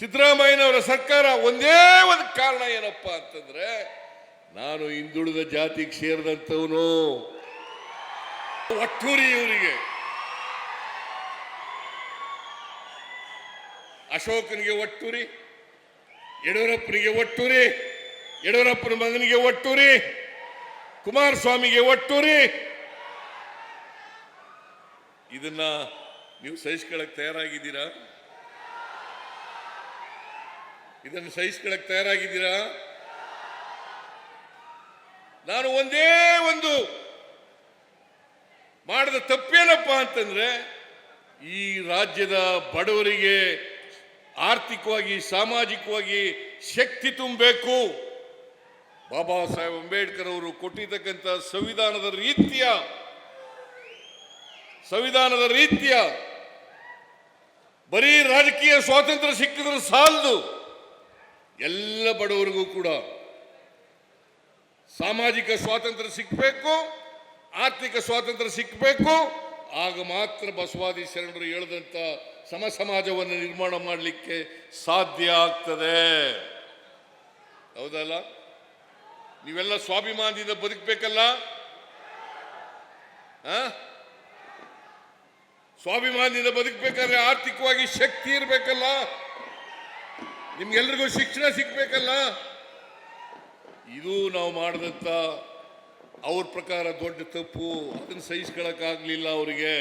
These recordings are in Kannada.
ಸಿದ್ದರಾಮಯ್ಯನವರ ಸರ್ಕಾರ ಒಂದೇ ಒಂದು ಕಾರಣ ಏನಪ್ಪ ಅಂತಂದ್ರೆ, ನಾನು ಹಿಂದುಳಿದ ಜಾತಿಗೆ ಸೇರಿದಂಥವನು ಒಟ್ಟೂರಿ ಇವರಿಗೆ. ಅಶೋಕನಿಗೆ ಒಟ್ಟೂರಿ, ಯಡಿಯೂರಪ್ಪನಿಗೆ ಒಟ್ಟೂರಿ, ಯಡಿಯೂರಪ್ಪನ ಮಗನಿಗೆ ಒಟ್ಟೂರಿ, ಕುಮಾರಸ್ವಾಮಿಗೆ ಒಟ್ಟೂರಿ. ಇದನ್ನ ನೀವು ಸಹಿಸ್ಕೊಳ್ಳಕ್ಕೆ ತಯಾರಾಗಿದ್ದೀರಾ? ಇದನ್ನು ಸಹಿಸ್ಕೊಳಕ್ ತಯಾರಾಗಿದ್ದೀರಾ? ನಾನು ಒಂದೇ ಒಂದು ಮಾಡಿದ ತಪ್ಪೇನಪ್ಪ ಅಂತಂದ್ರೆ, ಈ ರಾಜ್ಯದ ಬಡವರಿಗೆ ಆರ್ಥಿಕವಾಗಿ, ಸಾಮಾಜಿಕವಾಗಿ ಶಕ್ತಿ ತುಂಬಬೇಕು. ಬಾಬಾ ಸಾಹೇಬ್ ಅಂಬೇಡ್ಕರ್ ಅವರು ಕೊಟ್ಟಿರ್ತಕ್ಕಂಥ ಸಂವಿಧಾನದ ರೀತಿಯ ಸಂವಿಧಾನದ ರೀತಿಯ ಬರೀ ರಾಜಕೀಯ ಸ್ವಾತಂತ್ರ್ಯ ಸಿಕ್ಕಿದ್ರೆ ಸಾಲದು. ಎಲ್ಲ ಬಡವರಿಗೂ ಕೂಡ ಸಾಮಾಜಿಕ ಸ್ವಾತಂತ್ರ್ಯ ಸಿಕ್ಕಬೇಕು ಆರ್ಥಿಕ ಸ್ವಾತಂತ್ರ್ಯ ಸಿಕ್ಕಬೇಕು ಆಗ ಮಾತ್ರ ಬಸವಾದಿ ಶರಣರು ಹೇಳಿದಂಥ ಸಮ ಸಮಾಜವನ್ನು ನಿರ್ಮಾಣ ಮಾಡಲಿಕ್ಕೆ ಸಾಧ್ಯ ಆಗ್ತದೆ. ಹೌದಲ್ಲ? ನೀವೆಲ್ಲ ಸ್ವಾಭಿಮಾನದಿಂದ ಬದುಕಬೇಕಲ್ಲ? ಸ್ವಾಭಿಮಾನದಿಂದ ಬದುಕಬೇಕಾದ್ರೆ ಆರ್ಥಿಕವಾಗಿ ಶಕ್ತಿ ಇರಬೇಕಲ್ಲ? ನಿಮ್ಗೆಲ್ರಿಗೂ ಶಿಕ್ಷಣ ಸಿಗ್ಬೇಕಲ್ಲ? ಇದು ನಾವು ಮಾಡಿದಂತ ಅವ್ರ ಪ್ರಕಾರ ದೊಡ್ಡ ತಪ್ಪು, ಅದನ್ನು ಸಹಿಸ್ಕೊಳಕ್ಕಾಗ್ಲಿಲ್ಲ ಅವರಿಗೆ.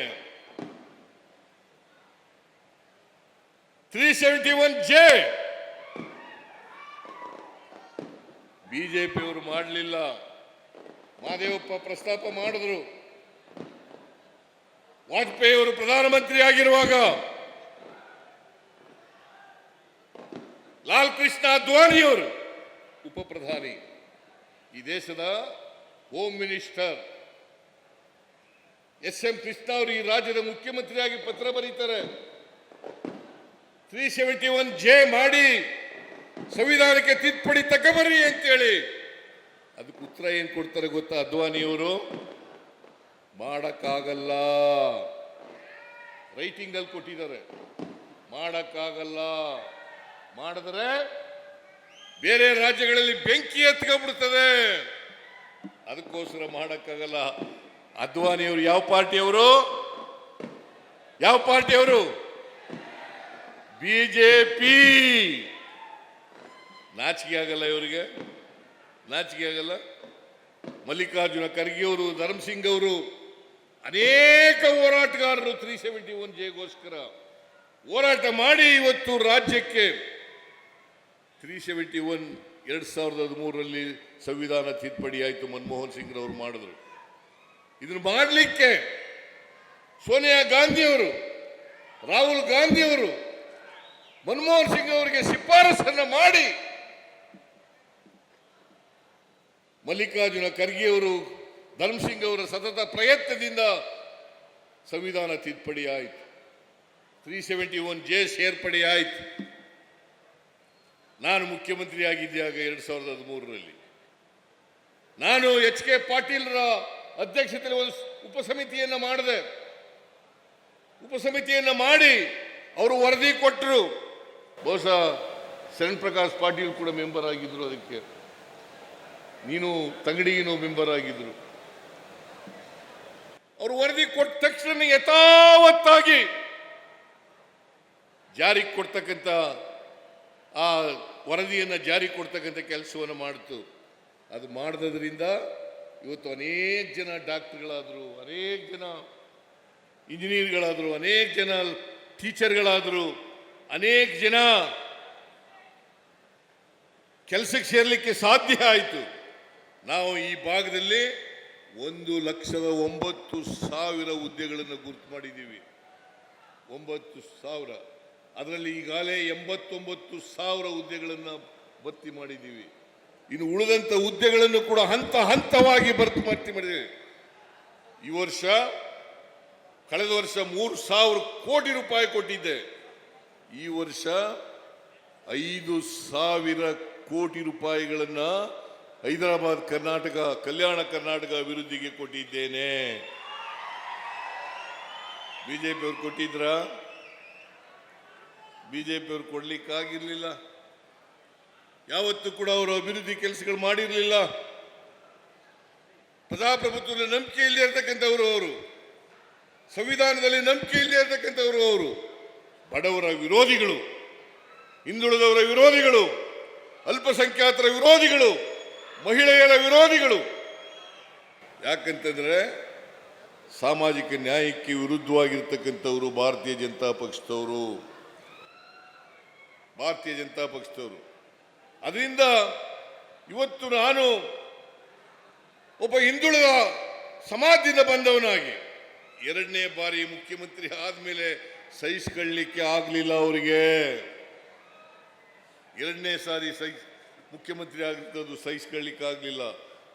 ತ್ರೀ ಸೆವೆಂಟಿ ಒನ್ ಜೆ ಬಿಜೆಪಿಯವರು ಮಾಡಲಿಲ್ಲ. ಮಾದೇವಪ್ಪ ಪ್ರಸ್ತಾಪ ಮಾಡಿದ್ರು. ವಾಜಪೇಯಿ ಅವರು ಪ್ರಧಾನಮಂತ್ರಿ ಆಗಿರುವಾಗ ಲಾಲ್ ಕೃಷ್ಣ ಅದ್ವಾನಿಯವರು ಉಪ ಪ್ರಧಾನಿ ಈ ದೇಶದ home minister S M Krishna ಅವರು ಈ ರಾಜ್ಯದ ಮುಖ್ಯಮಂತ್ರಿಯಾಗಿ ಪತ್ರ ಬರೀತಾರೆ. ತ್ರೀ ಸೆವೆಂಟಿ ಒನ್ ಜೆ ಮಾಡಿ ಸಂವಿಧಾನಕ್ಕೆ ತಿದ್ದುಪಡಿ ತಗೊಬರ್ರಿ ಅಂತೇಳಿ. ಅದಕ್ಕೆ ಉತ್ತರ ಏನು ಕೊಡ್ತಾರೆ ಗೊತ್ತಾ ಅದ್ವಾನಿಯವರು? ಮಾಡಕ್ಕಾಗಲ್ಲ. ರೈಟಿಂಗಲ್ಲಿ ಕೊಟ್ಟಿದ್ದಾರೆ. ಮಾಡಕ್ಕಾಗಲ್ಲ. ಮಾಡಿದ್ರೆ ಬೇರೆ ರಾಜ್ಯಗಳಲ್ಲಿ ಬೆಂಕಿ ಎತ್ಕೊಂಡ್ಬಿಡ್ತದೆ. ಅದಕ್ಕೋಸ್ಕರ ಮಾಡಕ್ಕಾಗಲ್ಲ. ಅದ್ವಾನಿಯವರು ಯಾವ ಪಾರ್ಟಿಯವರು? ಯಾವ ಪಾರ್ಟಿಯವರು? ಬಿಜೆಪಿ. ನಾಚಿಕೆ ಆಗಲ್ಲ ಇವರಿಗೆ. ನಾಚಿಕೆ ಆಗಲ್ಲ. ಮಲ್ಲಿಕಾರ್ಜುನ ಖರ್ಗೆ ಅವರು ಧರ್ಮಸಿಂಗ್ ಅವರು, ಅನೇಕ ಹೋರಾಟಗಾರರು ತ್ರೀ ಸೆವೆಂಟಿ ಒನ್ ಜೆಗೋಸ್ಕರ ಹೋರಾಟ ಮಾಡಿ ಇವತ್ತು ರಾಜ್ಯಕ್ಕೆ ತ್ರೀ ಸೆವೆಂಟಿ ಒನ್ ಎರಡು ಸಾವಿರದ ಹದಿಮೂರರಲ್ಲಿ ಸಂವಿಧಾನ ತಿದ್ದುಪಡಿ ಆಯಿತು ಮನಮೋಹನ್ ಸಿಂಗ್ ಅವರು ಮಾಡಿದ್ರು. ಇದನ್ನು ಮಾಡಲಿಕ್ಕೆ ಸೋನಿಯಾ ಗಾಂಧಿಯವರು, ರಾಹುಲ್ ಗಾಂಧಿಯವರು, ಮನಮೋಹನ್ ಸಿಂಗ್ ಅವರಿಗೆ ಶಿಫಾರಸನ್ನು ಮಾಡಿ ಮಲ್ಲಿಕಾರ್ಜುನ ಖರ್ಗೆಯವರು ಧರ್ಮಸಿಂಗ್ ಅವರ ಸತತ ಪ್ರಯತ್ನದಿಂದ ಸಂವಿಧಾನ ತಿದ್ದುಪಡಿ ಆಯಿತು. ತ್ರೀ ಸೆವೆಂಟಿ ಒನ್ ಜೆ ಸೇರ್ಪಡೆ ಆಯಿತು. ನಾನು ಮುಖ್ಯಮಂತ್ರಿಯಾಗಿದ್ದಾಗ ಎರಡು ಸಾವಿರದ ಹದಿಮೂರರಲ್ಲಿ. ನಾನು ಎಚ್ ಕೆ ಪಾಟೀಲ್ರ ಅಧ್ಯಕ್ಷತೆಯಲ್ಲಿ ಒಂದು ಉಪಸಮಿತಿಯನ್ನು ಮಾಡಿದೆ. ಉಪಸಮಿತಿಯನ್ನು ಮಾಡಿ ಅವರು ವರದಿ ಕೊಟ್ಟರು ಬಹುಶಃ ಶರಣ್ ಪ್ರಕಾಶ್ ಪಾಟೀಲ್ ಕೂಡ ಮೆಂಬರ್ ಆಗಿದ್ರು ಅದಕ್ಕೆ. ನೀನು ತಂಗಡಿಗಿನೂ ಮೆಂಬರ್ ಆಗಿದ್ರು. ಅವರು ವರದಿ ಕೊಟ್ಟ ತಕ್ಷಣ ಯಥಾವತ್ತಾಗಿ ಜಾರಿಗೆ ಕೊಡ್ತಕ್ಕಂಥ ಆ ವರದಿಯನ್ನು ಜಾರಿ ಕೊಡ್ತಕ್ಕಂಥ ಕೆಲಸವನ್ನು ಮಾಡಿತು. ಅದು ಮಾಡಿದ್ರಿಂದ ಇವತ್ತು ಅನೇಕ ಜನ ಡಾಕ್ಟ್ರ್ಗಳಾದರೂ, ಅನೇಕ ಜನ ಇಂಜಿನಿಯರ್ಗಳಾದರು, ಅನೇಕ ಜನ ಟೀಚರ್ಗಳಾದರು, ಅನೇಕ ಜನ ಕೆಲಸಕ್ಕೆ ಸೇರಲಿಕ್ಕೆ ಸಾಧ್ಯ ಆಯಿತು. ನಾವು ಈ ಭಾಗದಲ್ಲಿ ಒಂದು ಲಕ್ಷದ ಒಂಬತ್ತು ಸಾವಿರ ಹುದ್ದೆಗಳನ್ನು ಗುರುತು ಮಾಡಿದ್ದೀವಿ. ಒಂಬತ್ತು ಸಾವಿರ. ಅದರಲ್ಲಿ ಈಗಾಗಲೇ ಎಂಬತ್ತೊಂಬತ್ತು ಸಾವಿರ ಹುದ್ದೆಗಳನ್ನು ಭರ್ತಿ ಮಾಡಿದ್ದೀವಿ. ಇನ್ನು ಉಳಿದಂಥ ಹುದ್ದೆಗಳನ್ನು ಕೂಡ ಹಂತ ಹಂತವಾಗಿ ಭರ್ತಿ ಭರ್ತಿ ಮಾಡಿದ್ದೀವಿ. ಈ ವರ್ಷ, ಕಳೆದ ವರ್ಷ ಮೂರು ಸಾವಿರ ಕೋಟಿ ರೂಪಾಯಿ ಕೊಟ್ಟಿದ್ದೆ. ಈ ವರ್ಷ ಐದು ಸಾವಿರ ಕೋಟಿ ರೂಪಾಯಿಗಳನ್ನು ಹೈದರಾಬಾದ್ ಕರ್ನಾಟಕ, ಕಲ್ಯಾಣ ಕರ್ನಾಟಕ ಅಭಿವೃದ್ಧಿಗೆ ಕೊಟ್ಟಿದ್ದೇನೆ. ಬಿಜೆಪಿ ಅವ್ರು ಜೆ ಪಿಯವರು ಕೊಡಲಿಕ್ಕಾಗಿರಲಿಲ್ಲ. ಯಾವತ್ತೂ ಕೂಡ ಅವರು ಅಭಿವೃದ್ಧಿ ಕೆಲಸಗಳು ಮಾಡಿರಲಿಲ್ಲ. ಪ್ರಜಾಪ್ರಭುತ್ವದ ನಂಬಿಕೆ ಇಲ್ಲದೆ ಇರತಕ್ಕಂಥವರು ಅವರು. ಸಂವಿಧಾನದಲ್ಲಿ ನಂಬಿಕೆ ಇಲ್ಲದೆ ಇರತಕ್ಕಂಥವರು ಅವರು. ಬಡವರ ವಿರೋಧಿಗಳು, ಹಿಂದುಳಿದವರ ವಿರೋಧಿಗಳು, ಅಲ್ಪಸಂಖ್ಯಾತರ ವಿರೋಧಿಗಳು, ಮಹಿಳೆಯರ ವಿರೋಧಿಗಳು. ಯಾಕಂತಂದರೆ ಸಾಮಾಜಿಕ ನ್ಯಾಯಕ್ಕೆ ವಿರುದ್ಧವಾಗಿರ್ತಕ್ಕಂಥವರು ಭಾರತೀಯ ಜನತಾ ಪಕ್ಷದವರು. ಭಾರತೀಯ ಜನತಾ ಪಕ್ಷದವರು. ಅದರಿಂದ ಇವತ್ತು ನಾನು ಒಬ್ಬ ಹಿಂದುಳಿದ ಸಮಾಜದಿಂದ ಬಂದವನಾಗಿ, ಎರಡನೇ ಬಾರಿ ಮುಖ್ಯಮಂತ್ರಿ ಆದ್ಮೇಲೆ ಸಹಿಸ್ಕೊಳ್ಳಿಕ್ಕೆ ಆಗಲಿಲ್ಲ ಅವರಿಗೆ. ಎರಡನೇ ಸಾರಿ ಸಹಿ, ಮುಖ್ಯಮಂತ್ರಿ ಆಗಿದ್ದದು ಸಹಿಸ್ಕೊಳ್ಳಿಕ್ಕೆ ಆಗಲಿಲ್ಲ.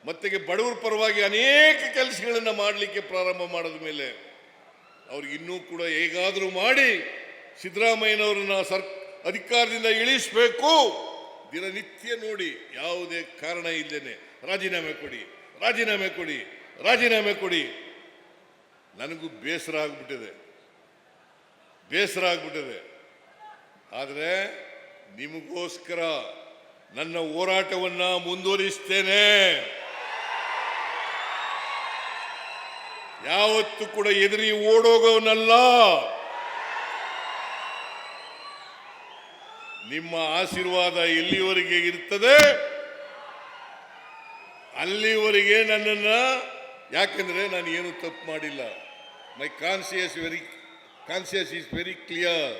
ಮತ್ತೆಗೆ ಬಡವರ ಪರವಾಗಿ ಅನೇಕ ಕೆಲಸಗಳನ್ನು ಮಾಡಲಿಕ್ಕೆ ಪ್ರಾರಂಭ ಮಾಡಿದ ಮೇಲೆ, ಅವ್ರಿಗೆ ಇನ್ನೂ ಕೂಡ ಹೇಗಾದರೂ ಮಾಡಿ ಸಿದ್ದರಾಮಯ್ಯನವ್ರನ್ನ ಸರ್ ಅಧಿಕಾರದಿಂದ ಇಳಿಸಬೇಕು. ದಿನನಿತ್ಯ ನೋಡಿ, ಯಾವುದೇ ಕಾರಣ ಇಲ್ಲೇನೆ ರಾಜೀನಾಮೆ ಕೊಡಿ ರಾಜೀನಾಮೆ ಕೊಡಿ ರಾಜೀನಾಮೆ ಕೊಡಿ. ನನಗೂ ಬೇಸರ ಆಗ್ಬಿಟ್ಟಿದೆ. ಬೇಸರ ಆಗ್ಬಿಟ್ಟಿದೆ. ಆದರೆ ನಿಮಗೋಸ್ಕರ ನನ್ನ ಹೋರಾಟವನ್ನು ಮುಂದುವರಿಸ್ತೇನೆ. ಯಾವತ್ತೂ ಕೂಡ ಎದುರಿ ಓಡೋಗೋನಲ್ಲ. ನಿಮ್ಮ ಆಶೀರ್ವಾದ ಇಲ್ಲಿವರೆಗೆ ಇರ್ತದೆ? ಅಲ್ಲಿವರೆಗೆ ನನ್ನನ್ನ, ಯಾಕಂದ್ರೆ ನಾನು ಏನು ತಪ್ಪು ಮಾಡಿಲ್ಲ. My conscious very conscious is very clear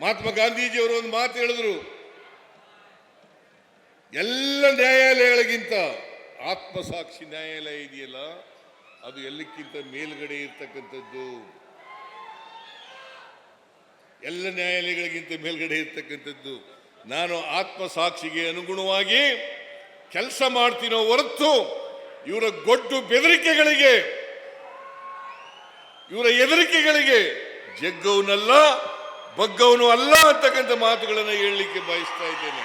Mahatma ಗಾಂಧೀಜಿಯವರು ಒಂದು ಮಾತು ಹೇಳಿದ್ರು. ಎಲ್ಲ ನ್ಯಾಯಾಲಯಗಳಿಗಿಂತ ಆತ್ಮಸಾಕ್ಷಿ ನ್ಯಾಯಾಲಯ ಇದೆಯಲ್ಲ, ಅದು ಎಲ್ಲಕ್ಕಿಂತ ಮೇಲ್ಗಡೆ ಇರ್ತಕ್ಕಂಥದ್ದು. ಎಲ್ಲ ನ್ಯಾಯಾಲಯಗಳಿಗಿಂತ ಮೇಲ್ಗಡೆ ಇರ್ತಕ್ಕಂಥದ್ದು, ನಾನು ಆತ್ಮಸಾಕ್ಷಿಗೆ ಅನುಗುಣವಾಗಿ ಕೆಲಸ ಮಾಡ್ತೀನೋ ಹೊರತು ಇವರ ಗೊಡ್ಡು ಬೆದರಿಕೆಗಳಿಗೆ, ಇವರ ಹೆದರಿಕೆಗಳಿಗೆ ಜಗ್ಗವನಲ್ಲ, ಬಗ್ಗವನು ಅಲ್ಲ ಅಂತಕ್ಕಂಥ ಮಾತುಗಳನ್ನು ಹೇಳಲಿಕ್ಕೆ ಬಯಸ್ತಾ ಇದ್ದೇನೆ.